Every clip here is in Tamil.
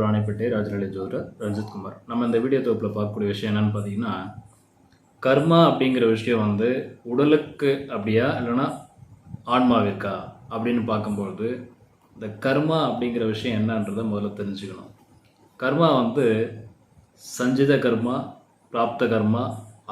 நான் உங்கள் ராணிப்பேட்டை ராஜநிலை ஜோதிடர் ரஞ்சித் குமார். நம்ம இந்த வீடியோ தொகுப்பில் பார்க்கக்கூடிய விஷயம் என்னென்னு பார்த்தீங்கன்னா கர்மா அப்படிங்கிற விஷயம் வந்து உடலுக்கு அப்படியா இல்லைன்னா ஆன்மாவிற்கா அப்படின்னு பார்க்கும்பொழுது இந்த கர்மா அப்படிங்கிற விஷயம் என்னன்றதை முதல்ல தெரிஞ்சுக்கணும். கர்மா வந்து சஞ்சித கர்மா பிராப்த கர்மா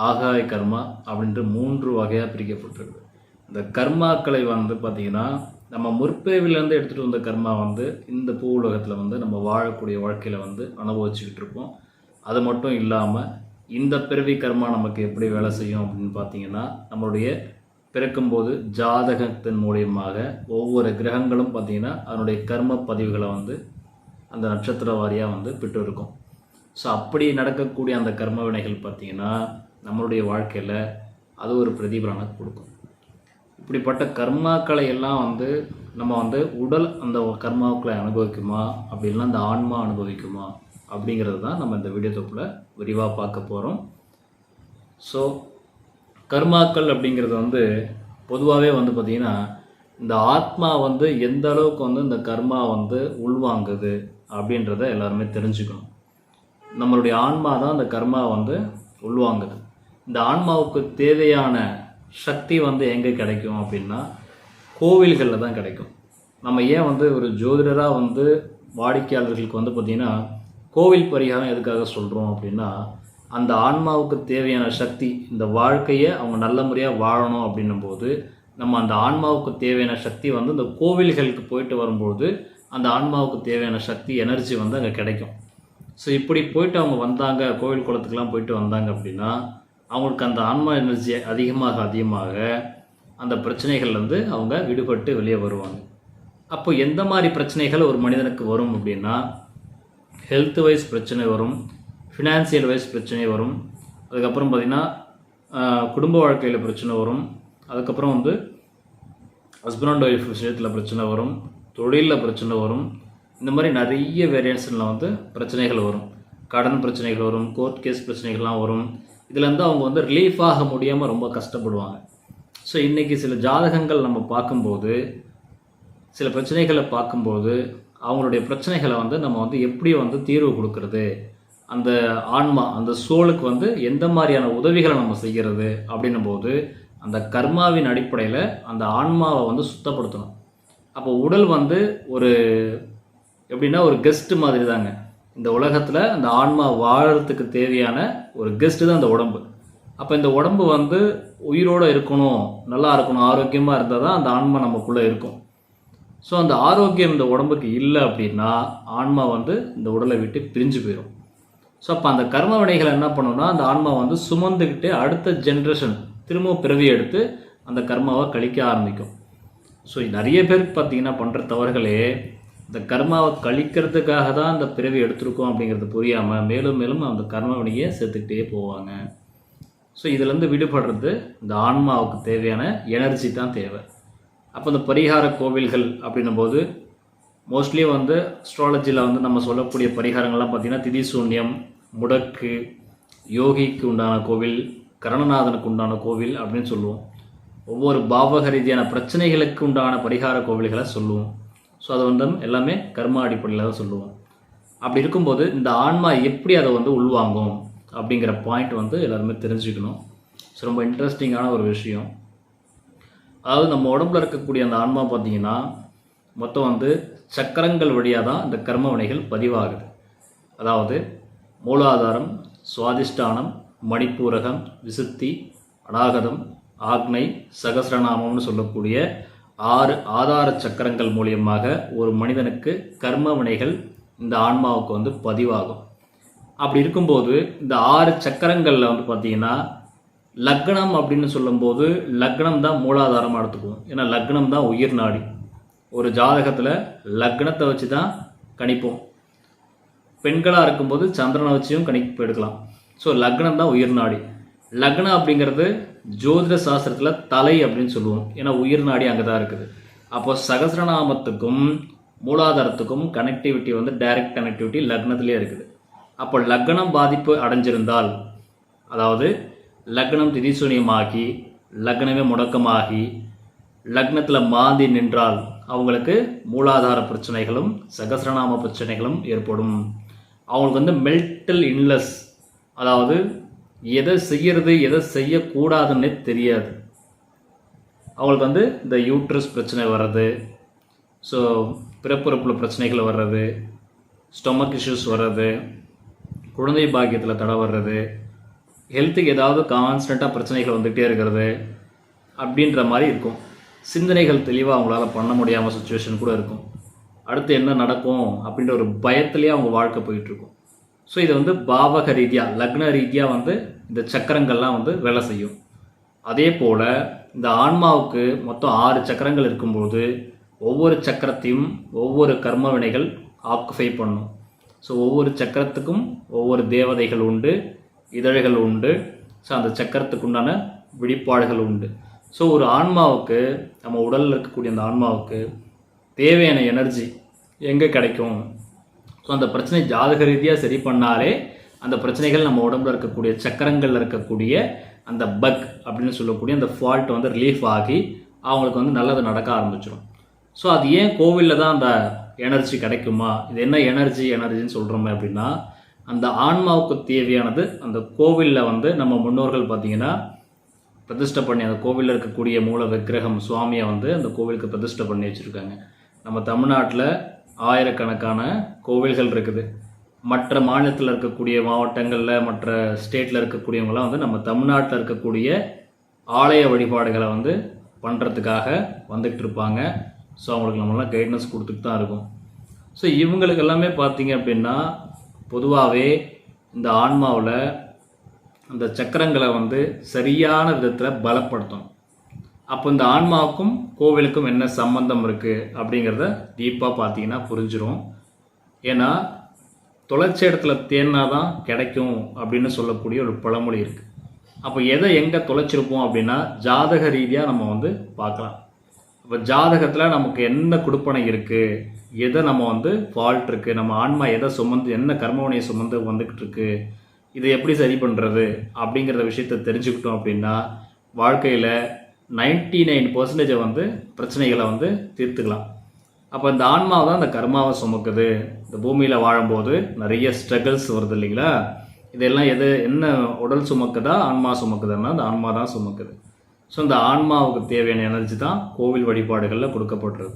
ஆகாய கர்மா அப்படின்ற மூன்று வகையாக பிரிக்கப்பட்டிருக்கு. இந்த கர்மாக்களை வந்து பார்த்திங்கன்னா நம்ம முற்பிறவிலேருந்து எடுத்துகிட்டு வந்த கர்மா வந்து இந்த பூ உலகத்தில் வந்து நம்ம வாழக்கூடிய வாழ்க்கையில் வந்து அனுபவிச்சுக்கிட்டு இருப்போம். அது மட்டும் இல்லாமல் இந்த பிறவி கர்மா நமக்கு எப்படி வேலை செய்யும் அப்படின்னு பார்த்தீங்கன்னா நம்மளுடைய பிறக்கும்போது ஜாதகத்தின் மூலியமாக ஒவ்வொரு கிரகங்களும் பார்த்திங்கன்னா அதனுடைய கர்ம பதிவுகளை வந்து அந்த நட்சத்திர வாரியாக வந்து பெற்று இருக்கும் ஸோ அப்படி நடக்கக்கூடிய அந்த கர்ம வினைகள் பார்த்திங்கன்னா நம்மளுடைய வாழ்க்கையில் அது ஒரு பிரதிபலனை கொடுக்கும். இப்படிப்பட்ட கர்மாக்களை எல்லாம் வந்து நம்ம வந்து உடல் அந்த கர்மாக்களை அனுபவிக்குமா? அப்படின்லாம் அந்த ஆன்மா அனுபவிக்குமா? அப்படிங்கிறது தான் நம்ம இந்த வீடியோ தொப்பில் விரிவாக பார்க்க போகிறோம் ஸோ கர்மாக்கள் அப்படிங்கிறது வந்து பொதுவாகவே வந்து பார்த்திங்கன்னா இந்த ஆத்மா வந்து எந்த அளவுக்கு வந்து இந்த கர்மா வந்து உள்வாங்குது அப்படின்றத எல்லாருமே தெரிஞ்சுக்கணும். நம்மளுடைய ஆன்மா தான் அந்த கர்மா வந்து உள்வாங்குது. இந்த ஆன்மாவுக்கு தேவையான சக்தி வந்து எங்கே கிடைக்கும் அப்படின்னா கோவில்களில் தான் கிடைக்கும். நம்ம ஏன் வந்து ஒரு ஜோதிடராக வந்து வாடிக்கையாளர்களுக்கு வந்து பார்த்திங்கன்னா கோவில் பரிகாரம் எதுக்காக சொல்கிறோம் அப்படின்னா அந்த ஆன்மாவுக்கு தேவையான சக்தி இந்த வாழ்க்கையை அவங்க நல்ல முறையாக வாழணும் அப்படின்னும் போது நம்ம அந்த ஆன்மாவுக்கு தேவையான சக்தி வந்து இந்த கோவில்களுக்கு போயிட்டு வரும்போது அந்த ஆன்மாவுக்கு தேவையான சக்தி எனர்ஜி வந்து அங்கே கிடைக்கும். ஸோ இப்படி போயிட்டு அவங்க வந்தாங்க கோவில் குளத்துக்கெலாம் போயிட்டு வந்தாங்க அப்படின்னா அவங்களுக்கு அந்த ஆன்மா எனர்ஜி அதிகமாக அதிகமாக அந்த பிரச்சனைகள்லேருந்து அவங்க விடுபட்டு வெளியே வருவாங்க. அப்போ எந்த மாதிரி பிரச்சனைகள் ஒரு மனிதனுக்கு வரும் அப்படின்னா ஹெல்த் வைஸ் பிரச்சனை வரும் ஃபினான்சியல் வைஸ் பிரச்சனை வரும் அதுக்கப்புறம் பார்த்திங்கன்னா குடும்ப வாழ்க்கையில் பிரச்சனை வரும் அதுக்கப்புறம் வந்து ஹஸ்பண்ட் அண்ட் ஒய்ஃப் விஷயத்தில் பிரச்சனை வரும் தொழிலில் பிரச்சனை வரும் இந்த மாதிரி நிறைய வேரியன்ஸில் வந்து பிரச்சனைகள் வரும். கடன் பிரச்சனைகள் வரும் கோர்ட் கேஸ் பிரச்சனைகள்லாம் வரும். இதுலேருந்து அவங்க வந்து ரிலீஃப் ஆக முடியாமல் ரொம்ப கஷ்டப்படுவாங்க. ஸோ இன்றைக்கி சில ஜாதகங்கள் நம்ம பார்க்கும்போது சில பிரச்சனைகளை பார்க்கும்போது அவங்களுடைய பிரச்சனைகளை வந்து நம்ம வந்து எப்படி வந்து தீர்வு கொடுக்கறது? அந்த ஆன்மா அந்த சோலுக்கு வந்து எந்த மாதிரியான உதவிகளை நம்ம செய்கிறது? அப்படின்னும் போது அந்த கர்மாவின் அடிப்படையில் அந்த ஆன்மாவை வந்து சுத்தப்படுத்தணும். அப்போ உடல் வந்து ஒரு எப்படின்னா ஒரு கெஸ்ட் மாதிரி தாங்க. இந்த உலகத்தில் அந்த ஆன்மா வாழறதுக்கு தேவையான ஒரு கெஸ்ட்டு தான் அந்த உடம்பு. அப்போ இந்த உடம்பு வந்து உயிரோடு இருக்கணும் நல்லா இருக்கணும் ஆரோக்கியமாக இருந்தால் தான் அந்த ஆன்மா நமக்குள்ளே இருக்கும். ஸோ அந்த ஆரோக்கியம் இந்த உடம்புக்கு இல்லை அப்படின்னா ஆன்மா வந்து இந்த உடலை விட்டு பிரிஞ்சு போயிடும் ஸோ அப்போ அந்த கர்ம வினைகளை என்ன பண்ணணும்னா அந்த ஆன்மா வந்து சுமந்துக்கிட்டு அடுத்த ஜென்ரேஷன் திரும்பவும் பிறவி எடுத்து அந்த கர்மாவை கழிக்க ஆரம்பிக்கும். ஸோ நிறைய பேருக்கு பார்த்தீங்கன்னா பண்ணுற தவறுகளே இந்த கர்மாவை கழிக்கிறதுக்காக தான் அந்த பிறவி எடுத்திருக்கோம் அப்படிங்கிறது புரியாமல் மேலும் மேலும் அந்த கர்மவினியை சேர்த்துக்கிட்டே போவாங்க. ஸோ இதுலேருந்து விடுபடுறது இந்த ஆன்மாவுக்கு தேவையான எனர்ஜி தான் தேவை. அப்போ இந்த பரிகார கோவில்கள் அப்படின்னும் போது மோஸ்ட்லி வந்து அஸ்ட்ராலஜியில் வந்து நம்ம சொல்லக்கூடிய பரிகாரங்கள்லாம் பார்த்திங்கன்னா திதி சூன்யம் முடக்கு யோகிக்கு உண்டான கோவில் கரணநாதனுக்கு உண்டான கோவில் அப்படின்னு சொல்லுவோம். ஒவ்வொரு பாவக ரீதியான பிரச்சனைகளுக்கு உண்டான பரிகார கோவில்களை சொல்லுவோம். ஸோ அதை வந்து எல்லாமே கர்மா அடிப்படையில் தான் சொல்லுவோம். அப்படி இருக்கும்போது இந்த ஆன்மா எப்படி அதை வந்து உள்வாங்கும் அப்படிங்கிற பாயிண்ட் வந்து எல்லாருமே தெரிஞ்சுக்கணும். ஸோ ரொம்ப இன்ட்ரெஸ்டிங்கான ஒரு விஷயம். அதாவது நம்ம உடம்புல இருக்கக்கூடிய அந்த ஆன்மா பார்த்தீங்கன்னா மொத்தம் வந்து சக்கரங்கள் வழியாக தான் இந்த கர்ம வினைகள் பதிவாகுது. அதாவது மூலாதாரம் சுவாதிஷ்டானம் மணிப்பூரகம் விசுத்தி அடாகதம் ஆக்னை சகசிரநாமம்னு சொல்லக்கூடிய ஆறு ஆதார சக்கரங்கள் மூலியமாக ஒரு மனிதனுக்கு கர்ம வினைகள் இந்த ஆன்மாவுக்கு வந்து பதிவாகும். அப்படி இருக்கும்போது இந்த ஆறு சக்கரங்களில் வந்து பார்த்தீங்கன்னா லக்னம் அப்படின்னு சொல்லும்போது லக்னம் தான் மூலாதாரமாக எடுத்துக்குவோம். ஏன்னா லக்னம் தான் உயிர் நாடி. ஒரு ஜாதகத்தில் லக்னத்தை வச்சு தான் கணிப்போம். பெண்களாக இருக்கும்போது சந்திரனை வச்சியும் கணிப்பு எடுக்கலாம். ஸோ லக்னம் தான் உயிர் நாடி. லக்னம் அப்படிங்கிறது ஜோதிட சாஸ்திரத்தில் தலை அப்படின்னு சொல்லுவோம். ஏன்னா உயிர் நாடி அங்கே தான் இருக்குது. அப்போ சகசிரநாமத்துக்கும் மூலாதாரத்துக்கும் கனெக்டிவிட்டி வந்து டைரக்ட் கனெக்டிவிட்டி லக்னத்திலே இருக்குது. அப்போ லக்னம் பாதிப்பு அடைஞ்சிருந்தால் அதாவது லக்னம் திதிசூனியமாகி லக்னமே முடக்கமாகி லக்னத்தில் மாந்தி நின்றால் அவங்களுக்கு மூலாதார பிரச்சனைகளும் சகசிரநாம பிரச்சனைகளும் ஏற்படும். அவங்களுக்கு வந்து மெல்டல் இன்லெஸ் அதாவது எதை செய்யறது எதை செய்யக்கூடாதுன்னே தெரியாது. அவங்களுக்கு வந்து இந்த யூட்ரஸ் பிரச்சனை வர்றது ஸோ பிறப்புறுப்பில் பிரச்சனைகள் வர்றது ஸ்டொமக் இஷ்யூஸ் வர்றது குழந்தை பாக்கியத்தில் தடை வர்றது ஹெல்த்துக்கு ஏதாவது கான்ஸ்டண்ட்டாக பிரச்சனைகள் வந்துகிட்டே இருக்கிறது அப்படின்ற மாதிரி இருக்கும். சிந்தனைகள் தெளிவாக அவங்களால பண்ண முடியாமல் சுச்சுவேஷன் கூட இருக்கும். அடுத்து என்ன நடக்கும் அப்படின்ற ஒரு பயத்துலேயே அவங்க வாழ்க்கை போயிட்டுருக்கும் ஸோ இது வந்து பாவக ரீதியாக லக்ன ரீதியாக வந்து இந்த சக்கரங்கள்லாம் வந்து வேலை செய்யும். அதே போல் இந்த ஆன்மாவுக்கு மொத்தம் ஆறு சக்கரங்கள் இருக்கும்போது ஒவ்வொரு சக்கரத்தையும் ஒவ்வொரு கர்ம வினைகள் ஆக்குஃபை பண்ணும். ஸோ ஒவ்வொரு சக்கரத்துக்கும் ஒவ்வொரு தேவதைகள் உண்டு இதழ்கள் உண்டு. ஸோ அந்த சக்கரத்துக்கு உண்டான விழிப்பாடுகள் உண்டு. ஸோ ஒரு ஆன்மாவுக்கு நம்ம உடலில் இருக்கக்கூடிய அந்த ஆன்மாவுக்கு தேவையான எனர்ஜி எங்கே கிடைக்கும்? ஸோ அந்த பிரச்சனை ஜாதக ரீதியாக சரி பண்ணாலே அந்த பிரச்சனைகள் நம்ம உடம்புல இருக்கக்கூடிய சக்கரங்களில் இருக்கக்கூடிய அந்த பக் அப்படின்னு சொல்லக்கூடிய அந்த ஃபால்ட் வந்து ரிலீஃப் ஆகி அவங்களுக்கு வந்து நல்லது நடக்க ஆரம்பிச்சிடும் ஸோ அது ஏன் கோவிலில் தான் அந்த எனர்ஜி கிடைக்குமா? இது என்ன எனர்ஜி எனர்ஜின்னு சொல்கிறோமே அப்படின்னா அந்த ஆன்மாவுக்கு தேவையானது அந்த கோவிலில் வந்து நம்ம முன்னோர்கள் பார்த்தீங்கன்னா பிரதிஷ்டை பண்ணி அந்த கோவிலில் இருக்கக்கூடிய மூல விக்கிரகம் சுவாமியை வந்து அந்த கோவிலுக்கு பிரதிஷ்டை பண்ணி வச்சுருக்காங்க. நம்ம தமிழ்நாட்டில் ஆயிரக்கணக்கான கோவில்கள் இருக்குது. மற்ற மாநிலத்தில் இருக்கக்கூடிய மாவட்டங்களில் மற்ற ஸ்டேட்டில் இருக்கக்கூடியவங்களாம் வந்து நம்ம தமிழ்நாட்டில் இருக்கக்கூடிய ஆலய வழிபாடுகளை வந்து பண்ணுறதுக்காக வந்துக்கிட்டு இருப்பாங்க. ஸோ அவங்களுக்கு நம்மளாம் கைட்னஸ் கொடுத்துட்டு தான் இருக்கும். ஸோ இவங்களுக்கு எல்லாமே பார்த்தீங்க அப்படின்னா பொதுவாகவே இந்த ஆன்மாவில் அந்த சக்கரங்களை வந்து சரியான விதத்தில் பலப்படுத்தணும். அப்போ இந்த ஆன்மாவுக்கும் கோவிலுக்கும் என்ன சம்பந்தம் இருக்குது அப்படிங்கிறத டீப்பாக பார்த்தீங்கன்னா புரிஞ்சிடும் ஏன்னா தொலைச்ச இடத்துல தேன்னா தான் கிடைக்கும் அப்படின்னு சொல்லக்கூடிய ஒரு பழமொழி இருக்குது அப்போ எதை எங்கே தொலைச்சிருப்போம் அப்படின்னா ஜாதக ரீதியாக நம்ம வந்து பார்க்கலாம். இப்போ ஜாதகத்தில் நமக்கு என்ன கொடுப்பனை இருக்குது எதை நம்ம வந்து ஃபால்ட் இருக்குது நம்ம ஆன்மா எதை சுமந்து என்ன கர்மவனையை சுமந்து வந்துக்கிட்டு இருக்கு இதை எப்படி சரி பண்ணுறது அப்படிங்கிற விஷயத்த தெரிஞ்சுக்கிட்டோம் அப்படின்னா வாழ்க்கையில் நைன்டி நைன் பர்சன்டேஜை வந்து பிரச்சனைகளை வந்து தீர்த்துக்கலாம். அப்போ இந்த ஆன்மாவை தான் இந்த கர்மாவை சுமக்குது. இந்த பூமியில் வாழும்போது நிறைய ஸ்ட்ரகிள்ஸ் வருது இல்லைங்களா? இதெல்லாம் எது என்ன உடல் சுமக்குதா ஆன்மா சுமக்குதுன்னா அந்த ஆன்மா தான் சுமக்குது. ஸோ இந்த ஆன்மாவுக்கு தேவையான எனர்ஜி தான் கோவில் வழிபாடுகளில் கொடுக்கப்படுறது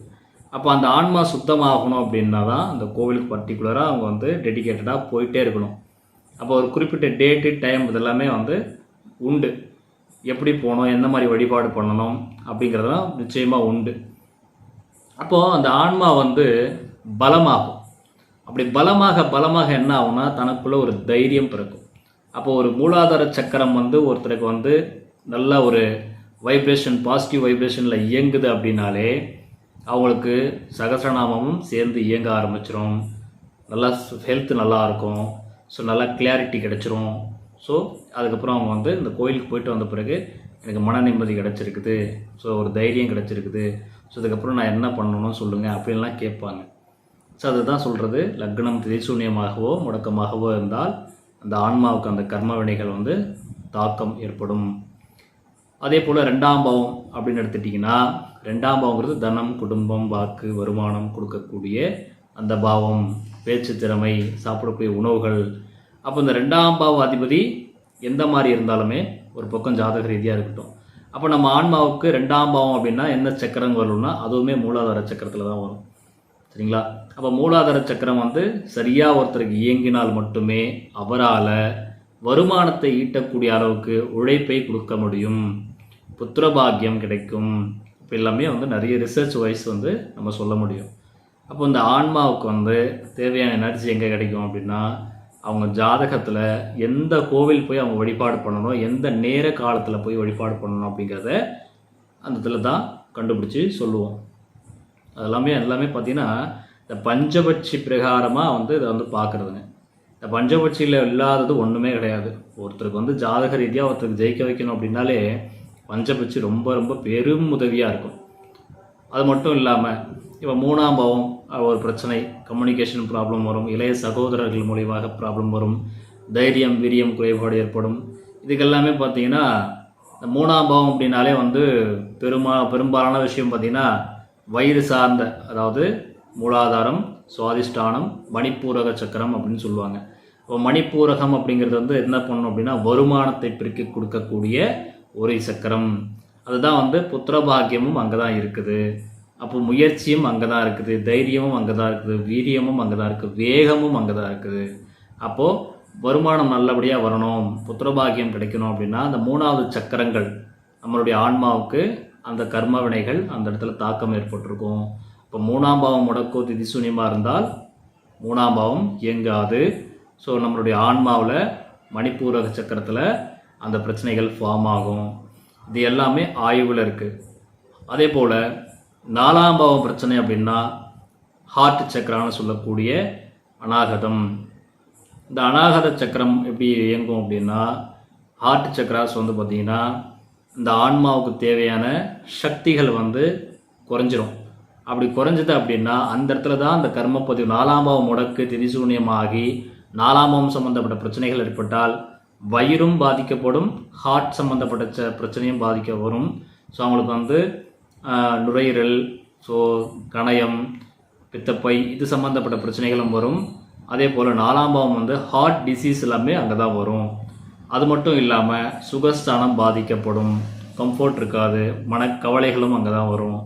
அப்போ அந்த ஆன்மா சுத்தமாகணும் அப்படின்னா தான் அந்த கோவிலுக்கு பர்டிகுலராக அவங்க வந்து டெடிகேட்டடாக போயிட்டே இருக்கணும். அப்போ ஒரு குறிப்பிட்ட டேட்டு டைம் இதெல்லாமே வந்து உண்டு. எப்படி போகணும் எந்த மாதிரி வழிபாடு பண்ணணும் அப்படிங்கிறதெல்லாம் நிச்சயமாக உண்டு. அப்போது அந்த ஆன்மா வந்து பலமாகும். அப்படி பலமாக பலமாக என்ன ஆகும்னா தனக்குள்ளே ஒரு தைரியம் பிறக்கும். அப்போ ஒரு மூலாதார சக்கரம் வந்து ஒருத்தருக்கு வந்து நல்ல ஒரு வைப்ரேஷன் பாசிட்டிவ் வைப்ரேஷனில் இயங்குது அப்படின்னாலே அவங்களுக்கு சகசிரநாமமும் சேர்ந்து இயங்க ஆரம்பிச்சிரும். நல்லா ஹெல்த் நல்லா இருக்கும். ஸோ நல்லா கிளாரிட்டி கிடச்சிரும். ஸோ அதுக்கப்புறம் அவங்க வந்து இந்த கோயிலுக்கு போயிட்டு வந்த பிறகு எனக்கு மன நிம்மதி கிடச்சிருக்குது. ஸோ ஒரு தைரியம் கிடச்சிருக்குது. ஸோ அதுக்கப்புறம் நான் என்ன பண்ணணும்னு சொல்லுங்கள் அப்படின்லாம் கேட்பாங்க. ஸோ அதுதான் சொல்கிறது லக்னம் திரிசூன்யமாகவோ முடக்கமாகவோ இருந்தால் அந்த ஆன்மாவுக்கு அந்த கர்ம வினைகள் வந்து தாக்கம் ஏற்படும். அதே போல் ரெண்டாம் பாவம் அப்படின்னு எடுத்துட்டிங்கன்னா ரெண்டாம் பாவங்கிறது தனம் குடும்பம் வாக்கு வருமானம் கொடுக்கக்கூடிய அந்த பாவம். பேச்சு திறமை சாப்பிடக்கூடிய உணவுகள் அப்போ இந்த ரெண்டாம் பாவ அதிபதி எந்த மாதிரி இருந்தாலுமே ஒரு பக்கம் ஜாதக ரீதியாக இருக்கட்டும். அப்போ நம்ம ஆன்மாவுக்கு ரெண்டாம் பாவம் அப்படின்னா என்ன சக்கரம் வரும்னா அதுவுமே மூலாதார சக்கரத்தில் தான் வரும். சரிங்களா? அப்போ மூலாதார சக்கரம் வந்து சரியாக ஒருத்தருக்கு இயங்கினால் மட்டுமே அவரால் வருமானத்தை ஈட்டக்கூடிய அளவுக்கு உழைப்பை கொடுக்க முடியும். புத்திரபாகியம் கிடைக்கும். இப்போ எல்லாமே வந்து நிறைய ரிசர்ச் வைஸ் வந்து நம்ம சொல்ல முடியும். அப்போ இந்த ஆன்மாவுக்கு வந்து தேவையான எனர்ஜி எங்கே கிடைக்கும் அப்படின்னா அவங்க ஜாதகத்தில் எந்த கோவில் போய் அவங்க வழிபாடு பண்ணணும் எந்த நேர காலத்தில் போய் வழிபாடு பண்ணணும் அப்படிங்கிறத அந்த இதில் தான் கண்டுபிடிச்சி சொல்லுவோம். அதெல்லாமே எல்லாமே பார்த்திங்கன்னா இந்த பஞ்சபட்சி பிரகாரமாக வந்து இதை வந்து பார்க்குறதுங்க இந்த பஞ்சபட்சியில் இல்லாதது ஒன்றுமே கிடையாது. ஒருத்தருக்கு வந்து ஜாதக ரீதியாக ஒருத்தருக்கு ஜெயிக்க வைக்கணும் அப்படின்னாலே பஞ்சபட்சி ரொம்ப ரொம்ப பெரும் உதவியாக இருக்கும். அது மட்டும் இல்லாமல் இப்போ மூணாம் பாவம் ஒரு பிரச்சனை. கம்யூனிகேஷன் ப்ராப்ளம் வரும். இளைய சகோதரர்கள் மூலியமாக ப்ராப்ளம் வரும். தைரியம் வீரியம் குறைபாடு ஏற்படும். இதுக்கெல்லாமே பார்த்தீங்கன்னா இந்த மூணாம் பாவம் அப்படின்னாலே வந்து பெருமா பெரும்பாலான விஷயம் பார்த்தீங்கன்னா வயிறு சார்ந்த அதாவது மூலாதாரம் சுவாதிஷ்டானம் மணிப்பூரக சக்கரம் அப்படின்னு சொல்லுவாங்க. இப்போ மணிப்பூரகம் அப்படிங்கிறது வந்து என்ன பண்ணணும் அப்படின்னா வருமானத்தை பிரிக்க கொடுக்கக்கூடிய ஒரு சக்கரம். அதுதான் வந்து புத்திரபாகியமும் அங்கே தான் இருக்குது. அப்போ முயற்சியும் அங்கே தான் இருக்குது தைரியமும் அங்கே தான் இருக்குது வீரியமும் அங்கே தான் இருக்குது வேகமும் அங்கே தான் இருக்குது. அப்போது வருமானம் நல்லபடியாக வரணும் புத்திரபாகியம் கிடைக்கணும் அப்படின்னா அந்த மூணாவது சக்கரங்கள் நம்மளுடைய ஆன்மாவுக்கு அந்த கர்ம வினைகள் அந்த இடத்துல தாக்கம் ஏற்பட்டிருக்கும். இப்போ மூணாம் பாவம் முடக்கோ திதிசூன்யமாக இருந்தால் மூணாம் பாவம் இயங்காது. ஸோ நம்மளுடைய ஆன்மாவில் மணிப்பூரக சக்கரத்தில் அந்த பிரச்சனைகள் ஃபார்ம் ஆகும். இது எல்லாமே ஆய்வில் இருக்குது அதே போல் நாலாம் பாவம் பிரச்சனை அப்படின்னா ஹார்ட் சக்கரான்னு சொல்லக்கூடிய அநாகதம். இந்த அநாகத சக்கரம் எப்படி இயங்கும் அப்படின்னா ஹார்ட் சக்கராஸ் வந்து பார்த்திங்கன்னா இந்த ஆன்மாவுக்கு தேவையான சக்திகள் வந்து குறைஞ்சிரும். அப்படி குறைஞ்சது அப்படின்னா அந்த இடத்துல தான் அந்த கர்மப்பதிவு நாலாம் பாவம் முடக்கு திதிசூன்யமாகி நாலாம் பாவம் சம்மந்தப்பட்ட பிரச்சனைகள் ஏற்பட்டால் வயிறும் பாதிக்கப்படும் ஹார்ட் சம்மந்தப்பட்ட ச பிரச்சனையும் பாதிக்க வரும். ஸோ அவங்களுக்கு வந்து நுரையீரல் ஸோ கணயம் பித்தப்பை இது சம்மந்தப்பட்ட பிரச்சனைகளும் வரும். அதே போல் நாலாம் பாவம் வந்து ஹார்ட் டிசீஸ் எல்லாமே அங்கே தான் வரும். அது மட்டும் இல்லாமல் சுகஸ்தானம் பாதிக்கப்படும். கம்ஃபர்ட் இருக்காது. மனக்கவலைகளும் அங்கே தான் வரும்.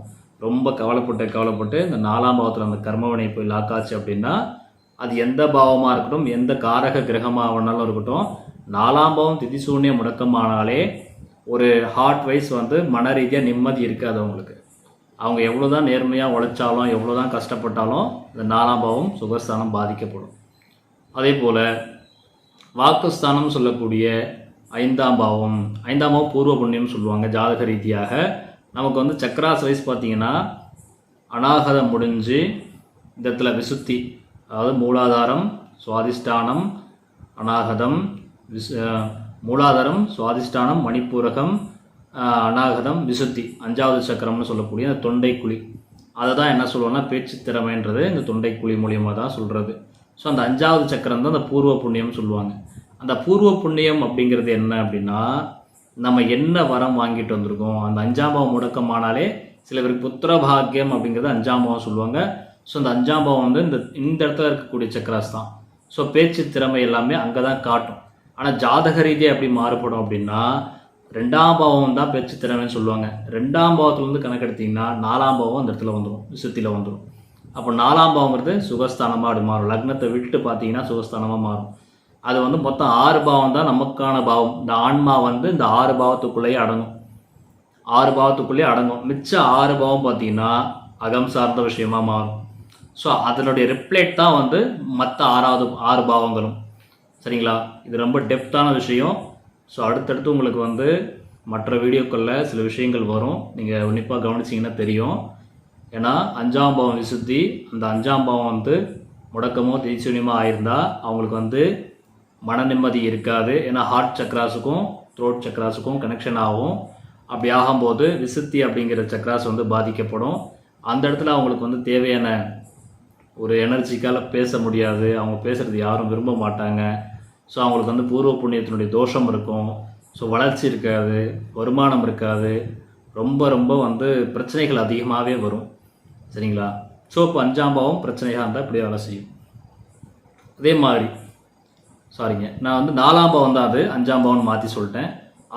ரொம்ப கவலைப்பட்டு கவலைப்பட்டு இந்த நாலாம் பாவத்தில் அந்த கர்மவனை போய் லாக்காச்சு அப்படின்னா அது எந்த பாவமாக இருக்கட்டும் எந்த காரக கிரகமாக வேணாலும் இருக்கட்டும் நாலாம் பாவம் திதிசூன்ய முடக்கமானாலே ஒரு ஹார்ட் வைஸ் வந்து மன ரீதியாக நிம்மதி இருக்காது அவங்களுக்கு. அவங்க எவ்வளோ தான் நேர்மையாக உழைச்சாலும் எவ்வளோ தான் கஷ்டப்பட்டாலும் இந்த நாலாம் பாவம் சுகஸ்தானம் பாதிக்கப்படும். அதே போல் வாக்குஸ்தானம் சொல்லக்கூடிய ஐந்தாம் பாவம் ஐந்தாம் பாவம் பூர்வ புண்ணியம்னு சொல்லுவாங்க ஜாதக ரீதியாக. நமக்கு வந்து சக்கராஸ் வைஸ் பார்த்தீங்கன்னா அநாகதம் முடிஞ்சு இந்த இடத்துல விசுத்தி அதாவது மூலாதாரம் சுவாதிஷ்டானம் அநாகதம் விசு மூலாதாரம் சுவாதிஷ்டானம் மணிப்பூரகம் அநாகதம் விசுத்தி அஞ்சாவது சக்கரம்னு சொல்லக்கூடிய அந்த தொண்டைக்குழி அதை தான் என்ன சொல்லுவோம்னா பேச்சு திறமைன்றது. இந்த தொண்டைக்குழி மூலியமாக தான் சொல்கிறது ஸோ அந்த அஞ்சாவது சக்கரம் தான் அந்த பூர்வ புண்ணியம் சொல்லுவாங்க. அந்த பூர்வ புண்ணியம் அப்படிங்கிறது என்ன அப்படின்னா நம்ம என்ன வரம் வாங்கிட்டு வந்திருக்கோம் அந்த அஞ்சாம் பாவம் முடக்கமானாலே சில பேருக்கு புத்திர பாக்கியம் அப்படிங்கிறது அஞ்சாம் பாவம் சொல்லுவாங்க. ஸோ அந்த அஞ்சாம் பாவம் வந்து இந்த இந்த இடத்துல இருக்கக்கூடிய சக்கராஸ் தான். ஸோ பேச்சு திறமை எல்லாமே அங்கே தான் காட்டும். ஆனால் ஜாதக ரீதியாக எப்படி மாறுபடும் அப்படின்னா ரெண்டாம் பாவம் தான் பேச்சு திறமைன்னு சொல்லுவாங்க. ரெண்டாம் பாவத்துலேருந்து கணக்கெடுத்தீங்கன்னா நாலாம் பாவம் அந்த இடத்துல வந்துடும் விசுத்தியில் வந்துடும் அப்போ நாலாம் பாவங்கிறது சுகஸ்தானமாக அப்படி மாறும். லக்னத்தை விட்டு பார்த்தீங்கன்னா சுகஸ்தானமாக மாறும். அது வந்து மொத்தம் ஆறு பாவம் தான் நமக்கான பாவம். இந்த ஆன்மா வந்து இந்த ஆறு பாவத்துக்குள்ளேயே அடங்கும். ஆறு பாவத்துக்குள்ளேயே அடங்கும். மிச்ச ஆறு பாவம் பார்த்தீங்கன்னா அகம் சார்ந்த விஷயமா மாறும். ஸோ அதனுடைய ரிப்ளேட் தான் வந்து மற்ற ஆறாவது ஆறு பாவங்களும். சரிங்களா? இது ரொம்ப டெப்த்தான விஷயம். ஸோ அடுத்தடுத்து உங்களுக்கு வந்து மற்ற வீடியோக்களில் சில விஷயங்கள் வரும். நீங்கள் உன்னிப்பாக கவனிச்சிங்கன்னா தெரியும். ஏன்னா அஞ்சாம் பாவம் விசுத்தி அந்த அஞ்சாம் பாவம் வந்து முடக்கமோ திரிசூன்யமோ ஆயிருந்தால் அவங்களுக்கு வந்து மன நிம்மதி இருக்காது. ஏன்னா ஹார்ட் சக்ராஸுக்கும் த்ரோட் சக்ராஸுக்கும் கனெக்ஷன் ஆகும். அப்படி ஆகும்போது விசுத்தி அப்படிங்கிற சக்ராஸ் வந்து பாதிக்கப்படும். அந்த இடத்துல அவங்களுக்கு வந்து தேவையான ஒரு எனர்ஜிக்கால் பேச முடியாது. அவங்க பேசுகிறது யாரும் விரும்ப மாட்டாங்க. ஸோ அவங்களுக்கு வந்து பூர்வ புண்ணியத்தினுடைய தோஷம் இருக்கும். ஸோ வளர்ச்சி இருக்காது வருமானம் இருக்காது. ரொம்ப ரொம்ப வந்து பிரச்சனைகள் அதிகமாகவே வரும். சரிங்களா? ஸோ இப்போ அஞ்சாம் பாவம் பிரச்சனையாக இருந்தால் இப்படியே வேலை செய்யும். அதே மாதிரி சாரிங்க நான் வந்து நாலாம் பாவம் தான் அது அஞ்சாம் பாவம் மாற்றி சொல்லிட்டேன்.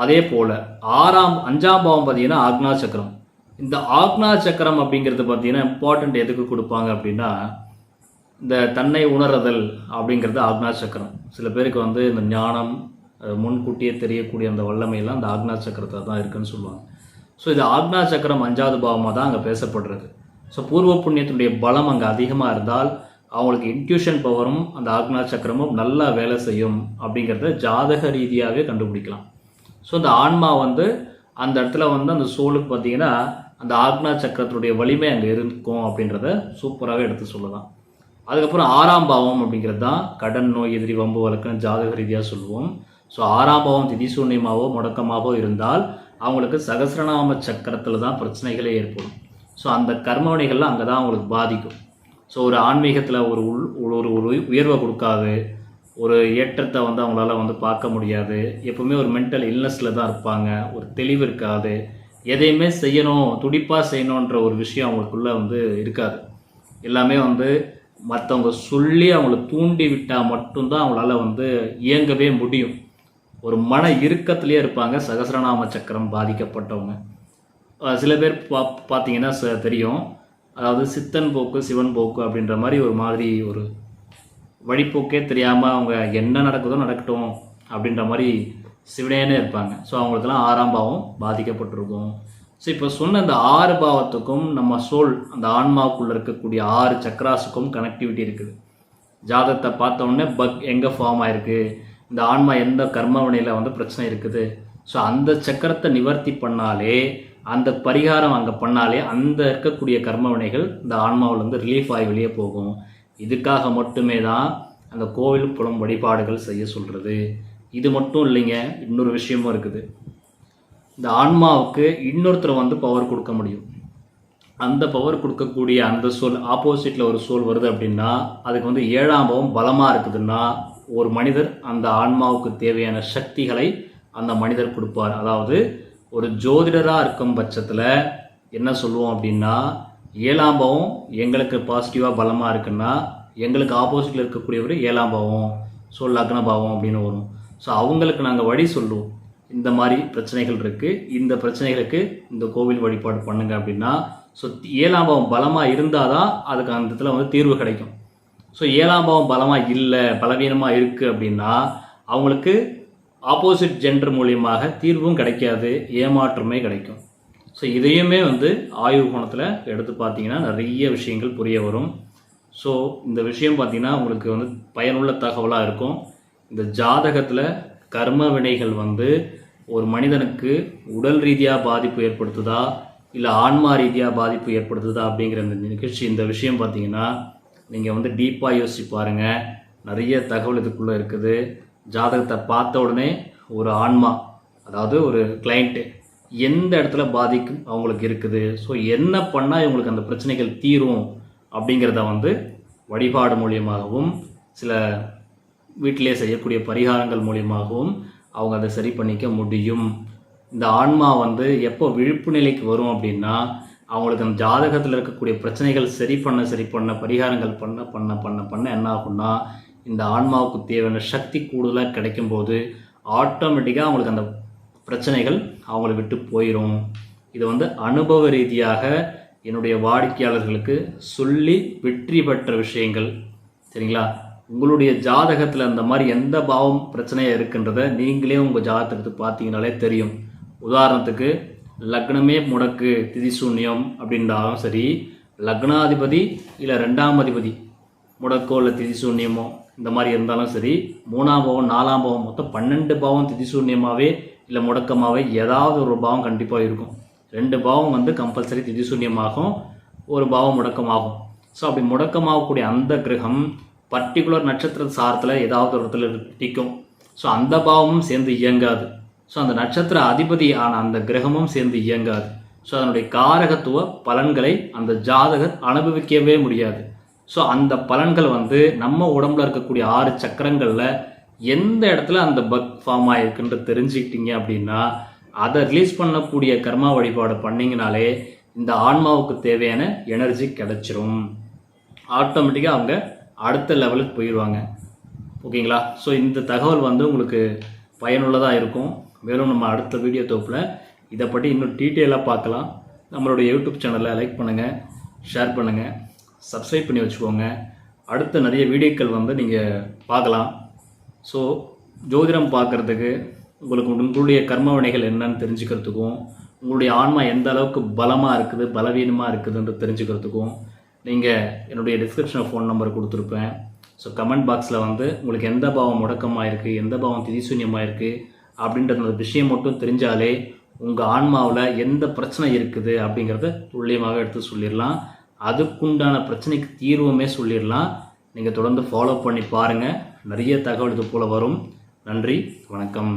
அதே போல் ஆறாம் அஞ்சாம் பாவம் பார்த்தீங்கன்னா ஆக்னா சக்கரம். இந்த ஆக்னா சக்கரம் அப்படிங்கிறது பார்த்தீங்கன்னா இம்பார்ட்டண்ட் எதுக்கு கொடுப்பாங்க அப்படின்னா இந்த தன்னை உணர்தல் அப்படிங்கிறது ஆக்னா சக்கரம். சில பேருக்கு வந்து இந்த ஞானம் முன்கூட்டியே தெரியக்கூடிய அந்த வல்லமையெல்லாம் அந்த ஆக்னா சக்கரத்தில் தான் இருக்குன்னு சொல்லுவாங்க. ஸோ இது ஆக்னா சக்கரம் அஞ்சாவது பாவமாக தான் அங்கே பேசப்படுறது. ஸோ பூர்வ புண்ணியத்தினுடைய பலம் அங்கே அதிகமாக இருந்தால் அவங்களுக்கு இன்ட்யூஷன் பவரும் அந்த ஆக்னா சக்கரமும் நல்லா வேலை செய்யும் அப்படிங்கிறத ஜாதக ரீதியாகவே கண்டுபிடிக்கலாம். ஸோ இந்த ஆன்மா வந்து அந்த இடத்துல வந்து அந்த சோலுக்கு பார்த்தீங்கன்னா அந்த ஆக்னா சக்கரத்தினுடைய வலிமை அங்கே இருக்கும் அப்படின்றத சூப்பராகவே எடுத்து சொல்லலாம். அதுக்கப்புறம் ஆறாம் பாவம் அப்படிங்கிறது தான் கடன் நோய் எதிரி வம்பு வழக்குன்னு ஜாதக ரீதியாக சொல்லுவோம். ஸோ ஆறாம் பாவம் திதிசூன்யமாவோ முடக்கமாகவோ இருந்தால் அவங்களுக்கு சகசிரநாம சக்கரத்தில் தான் பிரச்சனைகளே ஏற்படும். ஸோ அந்த கர்மவனைகள்லாம் அங்கே தான் அவங்களுக்கு பாதிக்கும். ஸோ ஒரு ஆன்மீகத்தில் ஒரு உள் ஒரு ஒரு உயர்வை கொடுக்காது. ஒரு ஏற்றத்தை வந்து அவங்களால வந்து பார்க்க முடியாது. எப்பவுமே ஒரு மென்டல் இல்னஸில் தான் இருப்பாங்க. ஒரு தெளிவு இருக்காது. எதையுமே செய்யணும் துடிப்பாக செய்யணுன்ற ஒரு விஷயம் அவங்களுக்குள்ளே வந்து இருக்காது. எல்லாமே வந்து மற்றவங்க சொல்லி அவங்கள தூண்டி விட்டால் மட்டும்தான் அவங்களால வந்து இயங்கவே முடியும். ஒரு மன இறுக்கத்திலே இருப்பாங்க. சகசரநாம சக்கரம் பாதிக்கப்பட்டவங்க. சில பேர் பா பார்த்தீங்கன்னா ச- தெரியும். அதாவது சித்தன் போக்கு சிவன் போக்கு அப்படின்ற மாதிரி ஒரு மாதிரி ஒரு வழிப்போக்கே தெரியாமல் அவங்க என்ன நடக்குதோ நடக்கட்டும் அப்படின்ற மாதிரி சிவனேன்னு இருப்பாங்க. ஸோ அவங்களுக்கெல்லாம் ஆறாம் பாவம் பாதிக்கப்பட்டிருக்கும். ஸோ இப்போ சொன்ன அந்த ஆறு பாவத்துக்கும் நம்ம சோல் அந்த ஆன்மாவுக்குள்ளே இருக்கக்கூடிய ஆறு சக்கராஸுக்கும் கனெக்டிவிட்டி இருக்குது. ஜாதகத்தை பார்த்தோன்னே பக் எங்கே ஃபார்ம் ஆயிருக்கு? இந்த ஆன்மா எந்த கர்மவனையில் வந்து பிரச்சனை இருக்குது? ஸோ அந்த சக்கரத்தை நிவர்த்தி பண்ணாலே அந்த பரிகாரம் அங்கே பண்ணாலே அந்த இருக்கக்கூடிய கர்மவினைகள் இந்த ஆன்மாவில் ரிலீஃப் ஆகி வெளியே போகும். இதுக்காக மட்டுமே தான் அந்த கோவில் புலம் வழிபாடுகள் செய்ய சொல்கிறது இது மட்டும் இல்லைங்க இன்னொரு விஷயமும் இருக்குது. இந்த ஆன்மாவுக்கு இன்னொருத்தர் வந்து பவர் கொடுக்க முடியும். அந்த பவர் கொடுக்கக்கூடிய அந்த சோல் ஆப்போசிட்டில் ஒரு சோல் வருது அப்படின்னா அதுக்கு வந்து ஏழாம் பாவம் பலமாக இருக்குதுன்னா ஒரு மனிதர் அந்த ஆன்மாவுக்கு தேவையான சக்திகளை அந்த மனிதர் கொடுப்பார். அதாவது ஒரு ஜோதிடராக இருக்கும் பட்சத்தில் என்ன சொல்லுவோம் அப்படின்னா ஏழாம் பாவம் எங்களுக்கு பாசிட்டிவாக பலமாக இருக்குன்னா எங்களுக்கு ஆப்போசிட்டில் இருக்கக்கூடியவர் ஏழாம் பாவம் ஸோ லக்ன பாவம் அப்படின்னு வரும். ஸோ அவங்களுக்கு நாங்கள் வழி சொல்லுவோம். இந்த மாதிரி பிரச்சனைகள் இருக்குது இந்த பிரச்சனைகளுக்கு இந்த கோவில் வழிபாடு பண்ணுங்க அப்படின்னா ஸோ ஏழாம் பாவம் பலமாக இருந்தால் தான் அதுக்கு அந்த இடத்துல வந்து தீர்வு கிடைக்கும். ஸோ ஏழாம் பாவம் பலமாக இல்லை பலவீனமாக இருக்குது அப்படின்னா அவங்களுக்கு ஆப்போசிட் ஜெண்டர் மூலியமாக தீர்வும் கிடைக்காது ஏமாற்றமே கிடைக்கும். ஸோ இதையுமே வந்து ஆய்வு கோணத்தில் எடுத்து பார்த்தீங்கன்னா நிறைய விஷயங்கள் புரிய வரும். ஸோ இந்த விஷயம் பார்த்திங்கன்னா உங்களுக்கு வந்து பயனுள்ள தகவலாக இருக்கும். இந்த ஜாதகத்தில் கர்ம வினைகள் வந்து ஒரு மனிதனுக்கு உடல் ரீதியாக பாதிப்பு ஏற்படுத்துதா இல்லை ஆன்மா ரீதியாக பாதிப்பு ஏற்படுத்துதா அப்படிங்கிற இந்த நிகழ்ச்சி இந்த விஷயம் பார்த்தீங்கன்னா நீங்கள் வந்து டீப்பாக யோசிச்சு பாருங்கள் நிறைய தகவல் இதுக்குள்ளே இருக்குது. ஜாதகத்தை பார்த்த உடனே ஒரு ஆன்மா அதாவது ஒரு கிளைண்ட்டு எந்த இடத்துல பாதிக்கும் அவங்களுக்கு இருக்குது? ஸோ என்ன பண்ணால் இவங்களுக்கு அந்த பிரச்சனைகள் தீரும் அப்படிங்கிறத வந்து வழிபாடு மூலியமாகவும் சில வீட்டிலே செய்யக்கூடிய பரிகாரங்கள் மூலியமாகவும் அவங்க அதை சரி பண்ணிக்க முடியும். இந்த ஆன்மா வந்து எப்போ விழிப்பு நிலைக்கு வரும் அப்படின்னா அவங்களுக்கு அந்த ஜாதகத்தில் இருக்கக்கூடிய பிரச்சனைகள் சரி பண்ண சரி பண்ண பரிகாரங்கள் பண்ண பண்ண பண்ண பண்ண என்ன ஆகும்னா இந்த ஆன்மாவுக்கு தேவையான சக்தி கூடுதலாக கிடைக்கும்போது ஆட்டோமேட்டிக்காக அவங்களுக்கு அந்த பிரச்சனைகள் அவங்கள விட்டு போயிடும் இது வந்து அனுபவ ரீதியாக என்னுடைய வாடிக்கையாளர்களுக்கு சொல்லி வெற்றி பெற்ற விஷயங்கள். சரிங்களா? உங்களுடைய ஜாதகத்தில் அந்த மாதிரி எந்த பாவம் பிரச்சனையாக இருக்குன்றத நீங்களே உங்கள் ஜாதகத்தை பார்த்தீங்கனாலே தெரியும். உதாரணத்துக்கு லக்னமே முடக்கு திதி சூன்யம் அப்படின்றாலும் சரி லக்னாதிபதி இல்லை ரெண்டாம் அதிபதி முடக்கோ இல்லை திதி சூன்யமோ இந்த மாதிரி இருந்தாலும் சரி மூணாம் பாவம் நாலாம் பாவம் மொத்தம் பன்னெண்டு பாவம் திதி சூன்யமாகவே இல்லை முடக்கமாகவே ஏதாவது ஒரு பாவம் கண்டிப்பாக இருக்கும். ரெண்டு பாவம் வந்து கம்பல்சரி திதி சூன்யமாகும் ஒரு பாவம் முடக்கமாகும். ஸோ அப்படி முடக்கமாகக்கூடிய அந்த கிரகம் பர்டிகுலர் நட்சத்திர சாரத்தில் ஏதாவது ஒரு இடத்துல நிற்கும். ஸோ அந்த பாவமும் சேர்ந்து இயங்காது. ஸோ அந்த நட்சத்திர அதிபதி ஆன அந்த கிரகமும் சேர்ந்து இயங்காது. ஸோ அதனுடைய காரகத்துவ பலன்களை அந்த ஜாதகர் அனுபவிக்கவே முடியாது. ஸோ அந்த பலன்கள் வந்து நம்ம உடம்புல இருக்கக்கூடிய ஆறு சக்கரங்களில் எந்த இடத்துல அந்த பக் ஃபார்ம் ஆகிருக்குன்ற தெரிஞ்சுக்கிட்டீங்க அப்படின்னா அதை ரிலீஸ் பண்ணக்கூடிய கர்மா வழிபாடு பண்ணிங்கனாலே இந்த ஆன்மாவுக்கு தேவையான எனர்ஜி கிடைச்சிரும். ஆட்டோமேட்டிக்காக அவங்க அடுத்த லெவலுக்கு போயிடுவாங்க ஓகேங்களா ஸோ இந்த தகவல் வந்து உங்களுக்கு பயனுள்ளதாக இருக்கும். மேலும் நம்ம அடுத்த வீடியோ தொகுப்பில் இதை பற்றி இன்னும் டீட்டெயிலாக பார்க்கலாம். நம்மளுடைய யூடியூப் சேனலை லைக் பண்ணுங்கள் ஷேர் பண்ணுங்கள் சப்ஸ்கிரைப் பண்ணி வச்சுக்கோங்க. அடுத்த நிறைய வீடியோக்கள் வந்து நீங்கள் பார்க்கலாம். ஸோ ஜோதிடம் பார்க்குறதுக்கு உங்களுக்கு உங்களுடைய கர்மவினைகள் என்னன்னு தெரிஞ்சுக்கிறதுக்கும் உங்களுடைய ஆன்மா எந்த அளவுக்கு பலமாக இருக்குது பலவீனமாக இருக்குதுன்ற தெரிஞ்சுக்கிறதுக்கும் நீங்கள் என்னுடைய டிஸ்கிரிப்ஷனில் ஃபோன் நம்பர் கொடுத்துருப்பேன். ஸோ கமெண்ட் பாக்ஸில் வந்து உங்களுக்கு எந்த பாவம் முடக்கமாக இருக்குது எந்த பாவம் திதிசூன்யமாக இருக்குது அப்படின்றது அந்த விஷயம் மட்டும் தெரிஞ்சாலே உங்கள் ஆன்மாவில் எந்த பிரச்சனை இருக்குது அப்படிங்கிறத துல்லியமாக எடுத்து சொல்லிடலாம். அதுக்குண்டான பிரச்சனைக்கு தீர்வுமே சொல்லிடலாம். நீங்கள் தொடர்ந்து ஃபாலோ பண்ணி பாருங்கள் நிறைய தகவல் இது போல் வரும். நன்றி வணக்கம்.